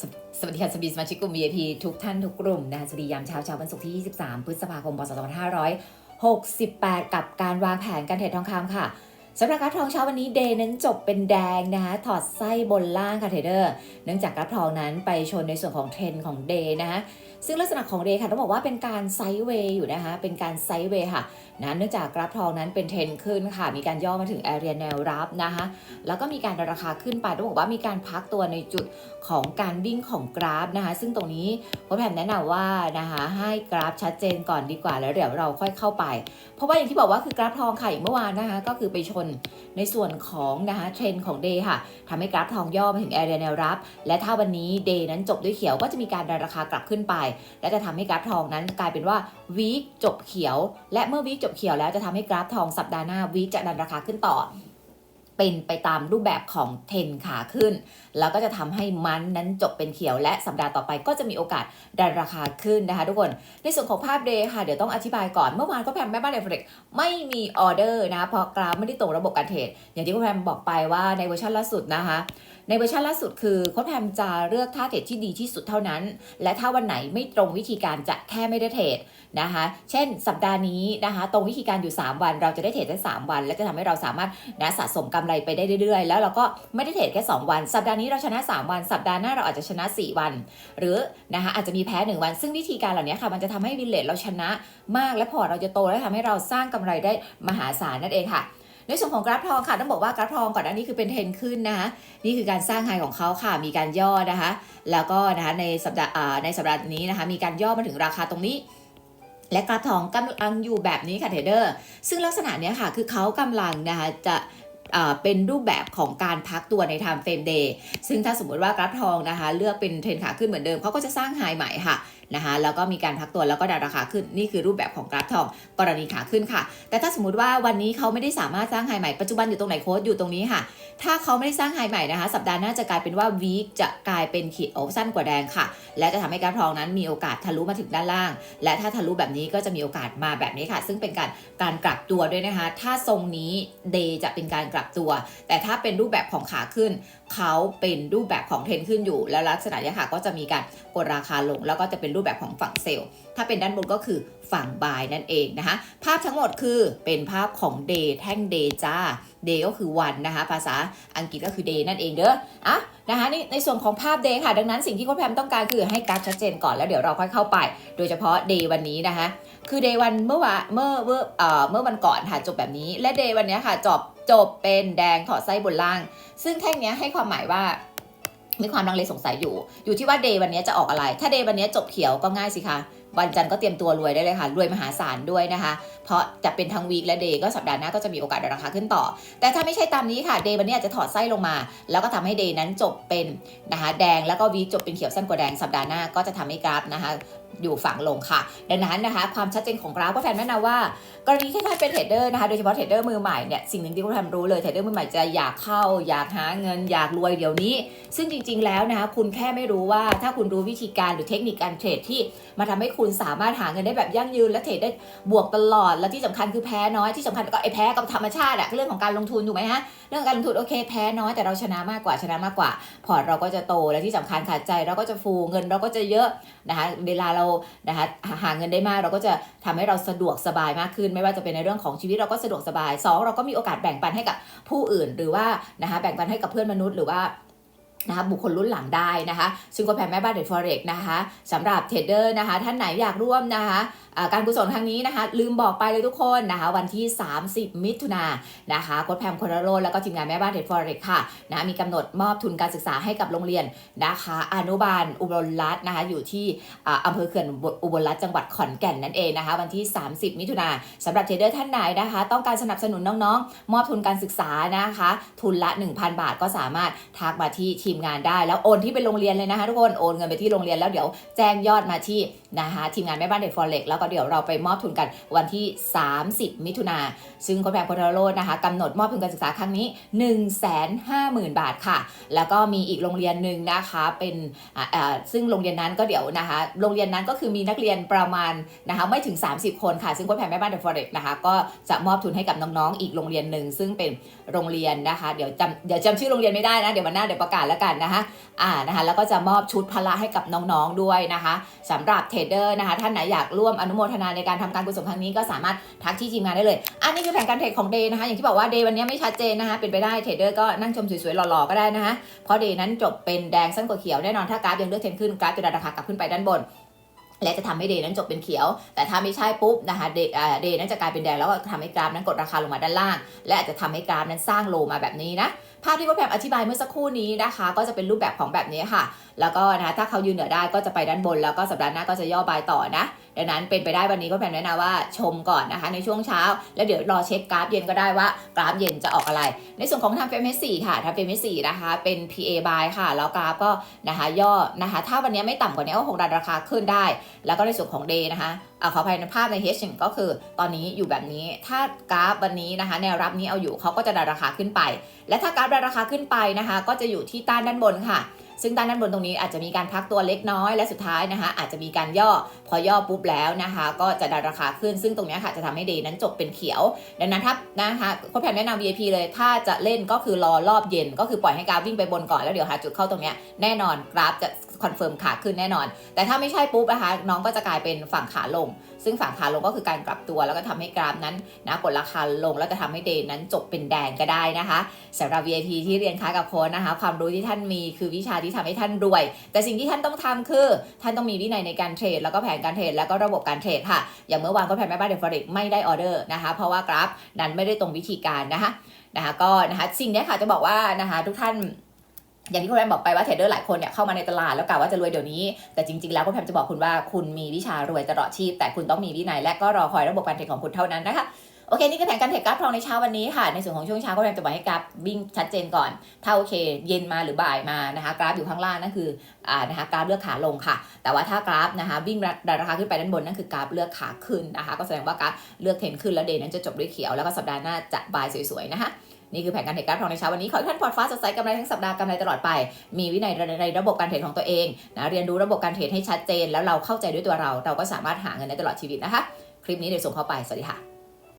สวสวัสดีค่ะสวีสมาชิกกลุ่ม VIP ทุกท่านทุกกลุ่มนะคะสวัสดียามเช้าเช้าวันศุกร์ที่ 23 พฤษภาคม พศ 2568 กับการวางแผนการเทรดทองคำค่ะ สำหรับกราฟทองเช้าวันนี้เดย์นั้นจบเป็นแดงนะคะถอดไส้บนล่างค่ะเทรดเดอร์ เนื่องจากกราฟทองนั้นไปชนในส่วนของเทรนของเดย์นะคะซึ่งลักษณะของเดย์ค่ะต้องบอกว่าเป็นการไซด์เวย์อยู่นะคะเป็นการไซด์เวย์ค่ะนะเนื่องจากกราฟทองนั้นเป็นเทรนขึ้นค่ะ มีการย่อมาถึงแอเรียแนวรับนะคะแล้วก็มีการราคาขึ้นไปต้องบอกว่ามีการพักตัวในจุดของการวิ่งของกราฟนะคะ ซึ่งตรงนี้พ่อแผนแนะนำว่านะคะให้กราฟชัดเจนก่อนดีกว่าแล้วเดี๋ยวเราค่อยเข้าไป เพราะว่าอย่างที่บอกว่าคือกราฟทองค่ะอย่างเมื่อวานนะคะก็คือไปชนในส่วนของนะคะเทรนของเดย์ค่ะทำให้กราฟทองย่อมาถึงแอเรียแนวรับ และถ้าวันนี้เดย์นั้นจบด้วยเขียวก็จะมีการดันราคากลับขึ้นไป และจะทำให้กราฟทองนั้นกลายเป็นว่าวีคจบเขียว และเมื่อวีคจบเขียวแล้วจะทำให้กราฟทองสัปดาห์หน้าวีคจะดันราคาขึ้นต่อ เป็นไปตามรูปแบบของเทรนขาขึ้น แล้วก็จะทำให้มันนั้นจบเป็นเขียวและสัปดาห์ต่อไปก็จะมีโอกาสดันราคาขึ้นนะคะทุกคน ในส่วนของภาพเดย์ค่ะ เดี๋ยวต้องอธิบายก่อน เมื่อวานก็แพมแม่บ้านเดฟเฟกไม่มีออเดอร์นะเพราะกราฟไม่ได้ตรงระบบการเทรดอย่างที่คุณแพมบอกไปว่าในเวอร์ชันล่าสุดนะคะ ในเวอร์ชันล่าสุดคือโค้ชแพมจะเลือกท่าเทรดที่ดีที่สุดเท่านั้น และถ้าวันไหนไม่ตรงวิธีการจะแค่ไม่ได้เทรดนะคะ เช่น สัปดาห์นี้นะคะ ตรงวิธีการอยู่ 3 วัน เราจะได้เทรดได้ 3 วัน และจะทำให้เราสามารถนะสะสมกำไรไปได้เรื่อยๆ แล้วเราก็ไม่ได้เทรดแค่ 2 วัน สัปดาห์นี้เราชนะ 3 วัน สัปดาห์หน้าเราอาจจะชนะ 4 วัน หรือนะคะอาจจะมีแพ้ 1 วัน ซึ่งวิธีการเหล่านี้ค่ะ มันจะทำให้วินเลทเราชนะมาก และพอเราจะโตและทำให้เราสร้างกำไรได้มหาศาลนั่นเองค่ะ ในส่วนของกราฟทองค่ะต้องบอกว่ากราฟทองก่อนหน้านี้คือเป็นเทรนขึ้นนะคะนี่คือการสร้างไฮของเขาค่ะมีการย่อนะคะ แล้วก็นะคะในสัปดาห์ในสัปดาห์นี้นะคะ มีการย่อมาถึงราคาตรงนี้และกราฟทองกำลังอยู่แบบนี้ค่ะเทรดเดอร์ ซึ่งลักษณะนี้ค่ะ คือเขากำลังนะคะจะเป็นรูปแบบของการพักตัวใน time frame day ซึ่งถ้าสมมติว่ากราฟทองนะคะ เลือกเป็นเทรนขาขึ้นเหมือนเดิมเขาก็จะสร้างไฮใหม่ค่ะ นะคะแล้วก็มีการพักตัวแล้วก็ดันราคาขึ้นนี่คือรูปแบบของกราฟทองกรณีขาขึ้นค่ะ แต่ถ้าสมมติว่าวันนี้เขาไม่ได้สามารถสร้างไฮใหม่ปัจจุบันอยู่ตรงไหนโค้ดอยู่ตรงนี้ค่ะ ถ้าเขาไม่ได้สร้างไฮใหม่นะคะ สัปดาห์หน้าจะกลายเป็นว่าวีคจะกลายเป็นขีดโอสั้นกว่าแดงค่ะ และจะทำให้กราฟทองนั้นมีโอกาสทะลุมาถึงด้านล่าง และถ้าทะลุแบบนี้ก็จะมีโอกาสมาแบบนี้ค่ะ ซึ่งเป็นการการกลับตัวด้วยนะคะ ถ้าทรงนี้เดย์จะเป็นการกลับตัว แต่ถ้าเป็นรูปแบบของขาขึ้นเขาเป็นรูปแบบของเทรนขึ้นอยู่ แล้วลักษณะเนี้ยค่ะก็จะมีการกดราคาลง แล้วก็จะเป็นรูปแบบของฝั่งเซลล์ถ้าเป็นด้านบนก็คือฝั่งบายนั่นเองนะคะ ภาพทั้งหมดคือเป็นภาพของเดย์แท่งเดย์จ้าเดย์ก็คือวันนะคะ ภาษาอังกฤษก็คือเดย์นั่นเองเด้ออะนะคะนี่ในส่วนของภาพเดย์ค่ะ ดังนั้นสิ่งที่โค้ชแพมต้องการคือให้กราฟชัดเจนก่อนแล้วเดี๋ยวเราค่อยเข้าไป โดยเฉพาะเดย์วันนี้นะคะ คือเดย์วันเมื่อวานเมื่อเมื่อเอ่อเมื่อวันก่อนค่ะจบแบบนี้และเดย์วันนี้ค่ะจบ จบเป็นแดงถอดไส้บนล่าง ซึ่งแท่งนี้ให้ความหมายว่ามีความลังเลสงสัยอยู่ อยู่ที่ว่าเดย์วันนี้จะออกอะไร ถ้าเดย์วันนี้จบเขียวก็ง่ายสิคะ วันจันทร์ก็เตรียมตัวรวยได้เลยค่ะ รวยมหาศาลด้วยนะคะ เพราะจะเป็นทั้งวีคและเดย์ก็สัปดาห์หน้าก็จะมีโอกาสได้ราคาขึ้นต่อ แต่ถ้าไม่ใช่ตามนี้ค่ะเดย์วันนี้อาจจะถอดไส้ลงมา แล้วก็ทำให้เดย์นั้นจบเป็นนะคะแดงแล้วก็วีคจบเป็นเขียวสั้นกว่าแดงสัปดาห์หน้าก็จะทำให้กราฟนะคะอยู่ฝั่งลงค่ะ ดังนั้นนะคะ ความชัดเจนของกราฟก็แทนแนะนำว่า กรณีที่ท่านเป็นเทรดเดอร์นะคะโดยเฉพาะเทรดเดอร์มือใหม่เนี่ยสิ่งหนึ่งที่คุณทำรู้เลยเทรดเดอร์มือใหม่จะอยากเข้า อยากหาเงิน อยากรวยเดี๋ยวนี้ ซึ่งจริง ๆ แล้วนะคะคุณแค่ไม่รู้ว่าถ้าคุณรู้วิธีการหรือเทคนิคการเทรดที่มาทำให้คุณสามารถหาเงินได้แบบยั่งยืนและเทรดได้บวกตลอด และที่สำคัญคือแพ้น้อยที่สำคัญก็ไอ้แพ้กับธรรมชาติอะเรื่องของการลงทุนถูกไหมฮะเรื่องการลงทุนโอเคแพ้น้อยแต่เราชนะมากกว่าชนะมากกว่า พอร์ตเราก็จะโตและที่สำคัญขาดใจเราก็จะฟูเงินเราก็จะเยอะนะคะเวลาเรานะคะหาเงินได้มากเราก็จะทำให้เราสะดวกสบายมากขึ้น ไม่ว่าจะเป็นในเรื่องของชีวิตเราก็สะดวกสบายสองเราก็มีโอกาสแบ่งปันให้กับผู้อื่นหรือว่านะคะแบ่งปันให้กับเพื่อนมนุษย์หรือว่า นะคะบุคคลรุ่นหลังได้นะคะ ซึ่งก็แผนแม่บ้านเด็ดฟอเร็กนะคะสำหรับเทรดเดอร์นะคะ ท่านไหนอยากร่วมนะคะ การกุศลครั้งนี้นะคะ ลืมบอกไปเลยทุกคนนะคะ วันที่ 30 มิถุนายนนะคะโค้ชแพมโคนาโรแล้วก็ทีมงานแม่บ้านเด็ดฟอร์เรกค่ะนะมีกำหนดมอบทุนการศึกษาให้กับโรงเรียนนะคะอนุบาลอุบลรัตน์นะคะอยู่ที่อำเภอเขื่อนอุบลรัตน์จังหวัดขอนแก่นนั่นเองนะคะ วันที่ 30 มิถุนายนสำหรับเทรดเดอร์ท่านไหนนะคะ ต้องการสนับสนุนน้องๆ มอบทุนการศึกษานะคะ ทุนละ 1,000 บาทก็สามารถทักมาที่ทีมงานได้ แล้วโอนที่เป็นโรงเรียนเลยนะคะทุกคนโอนเงินไปที่โรงเรียนแล้วเดี๋ยวแจ้งยอดมาที่นะคะทีมงานแม่บ้านเด็กฟอเรกแล้วก็เพราะเดี๋ยวเราไปมอบทุนกันวันที่ 30 มิถุนาซึ่งโค้ชแพงพธารโรจน์นะคะกำหนดมอบทุนการศึกษาครั้งนี้ 1 5 0 0 0 0 บาทค่ะ แล้วก็มีอีกโรงเรียนหนึ่งนะคะเป็นซึ่งโรงเรียนนั้นก็เดี๋ยวนะคะโรงเรียนนั้นก็คือมีนักเรียนประมาณนะคะไม่ถึง 30 คนค่ะ ซึ่งโค้ชแพงแม่บ้านเดอะฟอเรสนะคะก็จะมอบทุนให้กับน้องๆ อีกโรงเรียนหนึ่งซึ่งเป็นโรงเรียนนะคะเดี๋ยวจำเดี๋ยวจำชื่อโรงเรียนไม่ได้นะเดี๋ยววันหน้าเดี๋ยวประกาศแล้วกันนะคะอ่านะคะแล้วก็จะมอบชุดพละให้กับน้องๆด้วยนะคะสำหรับเทรดเดอร์นะคะท่านไหนอยากร่วมอนุโมทนาในการทำการกุศลครั้งนี้ก็สามารถทักที่ทีมงานได้เลย อันนี้คือแผนการเทรดของเดย์นะคะ อย่างที่บอกว่าเดย์วันนี้ไม่ชัดเจนนะคะเป็นไปได้เทรดเดอร์ก็นั่งชมสวยๆหล่อๆก็ได้นะคะเพราะเดย์นั้นจบเป็นแดงสั้นกว่าเขียวแน่นอนถ้ากราฟยังเลือกเทรนขึ้นกราฟจะดันราคากลับขึ้นไปด้านบนและจะทำให้เดย์นั้นจบเป็นเขียว แต่ถ้าไม่ใช่ปุ๊บนะคะเดย์นั้นจะกลายเป็นแดงแล้วก็ทำให้กราฟนั้นกดราคาลงมาด้านล่าง และอาจจะทำให้กราฟนั้นสร้างโลมาแบบนี้นะ ภาพที่ว่าแบบอธิบายเมื่อสักครู่นี้นะคะ ก็จะเป็นรูปแบบของแบบนี้ค่ะ แล้วก็นะถ้าเขายืนเหนือได้ก็จะไปด้านบน แล้วก็สัปดาห์หน้าก็จะย่อบายต่อนะดังนั้นเป็นไปได้วันนี้ก็แผนแนะนำว่าชมก่อนนะคะ ในช่วงเช้า แล้วเดี๋ยวรอเช็คกราฟเย็นก็ได้ว่ากราฟเย็นจะออกอะไร ในส่วนของทำเฟรมเสี่ค่ะทำเฟรมสี่นะคะเป็น PA buy ค่ะ แล้วกราฟก็นะคะย่อนะคะ ถ้าวันนี้ไม่ต่ำกว่านี้ก็คงดันราคาขึ้นได้ แล้วก็ในส่วนของ day นะคะเอาขออภัยในภาพใน H ก็คือตอนนี้อยู่แบบนี้ถ้ากราฟวันนี้นะคะ แนวรับนี้เอาอยู่เขาก็จะดันราคาขึ้นไป และถ้ากราฟดันราคาขึ้นไปนะคะ ก็จะอยู่ที่ต้านด้านบนค่ะ ซึ่งด้านด้านบนตรงนี้อาจจะมีการพักตัวเล็กน้อยและสุดท้ายนะคะ อาจจะมีการย่อพอย่อปุ๊บแล้วนะคะ ก็จะดันราคาขึ้นซึ่งตรงนี้ค่ะจะทำให้เดย์นั้นจบเป็นเขียว ดังนั้นถ้านะคะโค้ชแผนแนะนำ VIP เลยถ้าจะเล่นก็คือรอรอบเย็น ก็คือปล่อยให้กราฟวิ่งไปบนก่อนแล้วเดี๋ยวหาจุดเข้าตรงนี้แน่นอนกราฟจะคอนเฟิร์มขาขึ้นแน่นอน แต่ถ้าไม่ใช่ปุ๊บนะคะน้องก็จะกลายเป็นฝั่งขาลง ซึ่งฝั่งขาลงก็คือการกลับตัว แล้วก็ทำให้กราฟนั้นนะกดราคาลง แล้วจะทำให้เดย์นั้นจบเป็นแดงก็ได้นะคะสำหรับ VIP ที่เรียนค้ากับโค้ชนะคะ ความรู้ที่ท่านมีคือวิชาที่ทำให้ท่านรวย แต่สิ่งที่ท่านต้องทำคือ ท่านต้องมีวินัยในการเทรดแล้วก็แผนการเทรดแล้วก็ระบบการเทรดค่ะ อย่างเมื่อวานก็แผนแม่บ้านเดฟอเรกไม่ได้ออเดอร์นะคะเพราะว่ากราฟนั้นไม่ได้ตรงวิธีการนะคะนะคะก็นะคะสิ่งนี้ค่ะจะบอกว่านะคะทุกท่านอย่างที่คุณแพมบอกไปว่าเทรดเดอร์หลายคนเนี่ยเข้ามาในตลาดแล้วกล่าวว่าจะรวยเดี๋ยวนี้ แต่จริงๆแล้วคุณแพมจะบอกคุณว่าคุณมีวิชารวยตลอดชีพ แต่คุณต้องมีวินัยและก็รอคอยระบบการเทรดของคุณเท่านั้นนะคะ โอเค นี่คือแผนการเทรดกราฟทองในเช้าวันนี้ค่ะ ในส่วนของช่วงเช้าก็แพมจะบอกให้กราฟวิ่งชัดเจนก่อน ถ้าโอเค เย็นมาหรือบ่ายมานะคะ กราฟอยู่ข้างล่างนั่นคืออ่านะคะกราฟเลือกขาลงค่ะ แต่ว่าถ้ากราฟนะคะวิ่งดันราคาขึ้นไปด้านบนนั่นคือกราฟเลือกขาขึ้นนะคะ ก็แสดงว่ากราฟเลือกเทรนขึ้นแล้วเดย์นั้นจะจบด้วยเขียวแล้วก็สัปดาห์หน้าจะบายสวยๆนะคะนี่คือแผนการเทรดกราฟทองในเช้าวันนี้ ขอให้ท่านพอร์ตฟ้าสดใสกำไรทั้งสัปดาห์กำไรตลอดไป มีวินัยในระบบการเทรดของตัวเองนะเรียนรู้ระบบการเทรดให้ชัดเจน แล้วเราเข้าใจด้วยตัวเรา เราก็สามารถหาเงินได้ตลอดชีวิตนะคะ คลิปนี้เดี๋ยวส่งเข้าไป สวัสดีค่ะ